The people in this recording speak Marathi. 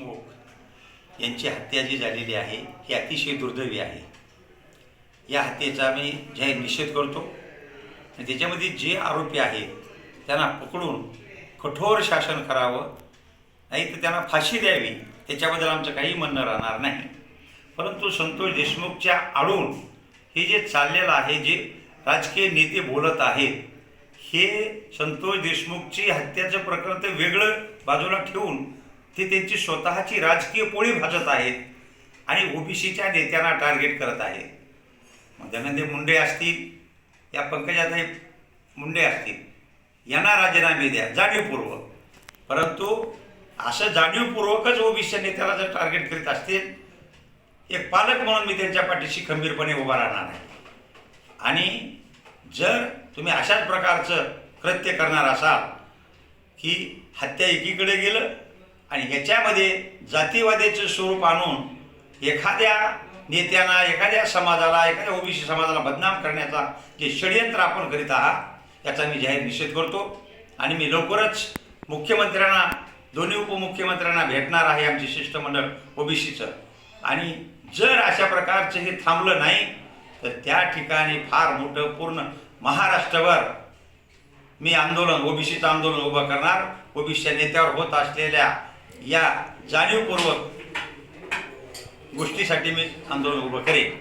देशमुख यांची हत्या जी झालेली आहे ही अतिशय दुर्दैवी आहे. या हत्येचा मी जाहीर निषेध करतो. आणि त्याच्यामध्ये जे आरोपी आहेत त्यांना पकडून कठोर शासन करावं नाही तर त्यांना फाशी द्यावी त्याच्याबद्दल आमचं काही म्हणणं राहणार नाही. परंतु संतोष देशमुखच्या आडून हे जे चाललेलं आहे जे राजकीय नेते बोलत आहेत हे संतोष देशमुखची हत्याचं प्रकरण ते वेगळं बाजूला ठेवून ते त्यांची स्वतःची राजकीय पोळी भाजत आहेत आणि ओबीसीच्या नेत्यांना टार्गेट करत आहेत. धनंजय मुंडे असतील या पंकजाताई मुंडे असतील यांना राजीनामे द्या जाणीवपूर्वक. परंतु असं जाणीवपूर्वकच ओबीसी नेत्याला जर टार्गेट करीत असतील एक पालक म्हणून मी त्यांच्या पाठीशी खंबीरपणे उभा राहणार आहे. आणि जर तुम्ही अशाच प्रकारचं कृत्य करणार असाल की हत्या एकीकडे गेलं आणि ह्याच्यामध्ये जातीवादाचं स्वरूप आणून एखाद्या नेत्यांना एखाद्या समाजाला एखाद्या ओबीसी समाजाला बदनाम करण्याचा जे षडयंत्र आपण करीत आहात याचा मी जाहीर निषेध करतो. आणि मी लवकरच मुख्यमंत्र्यांना दोन्ही उपमुख्यमंत्र्यांना भेटणार आहे आमचे शिष्टमंडळ ओबीसीचं. आणि जर अशा प्रकारचं हे थांबलं नाही तर त्या ठिकाणी फार मोठं पूर्ण महाराष्ट्रभर मी आंदोलन ओबीसीचं आंदोलन उभं करणार. ओबीसीच्या नेत्यावर होत असलेल्या या जाणीवपूर्वक गोष्टीसाठी मी आंदोलन उभं करेन.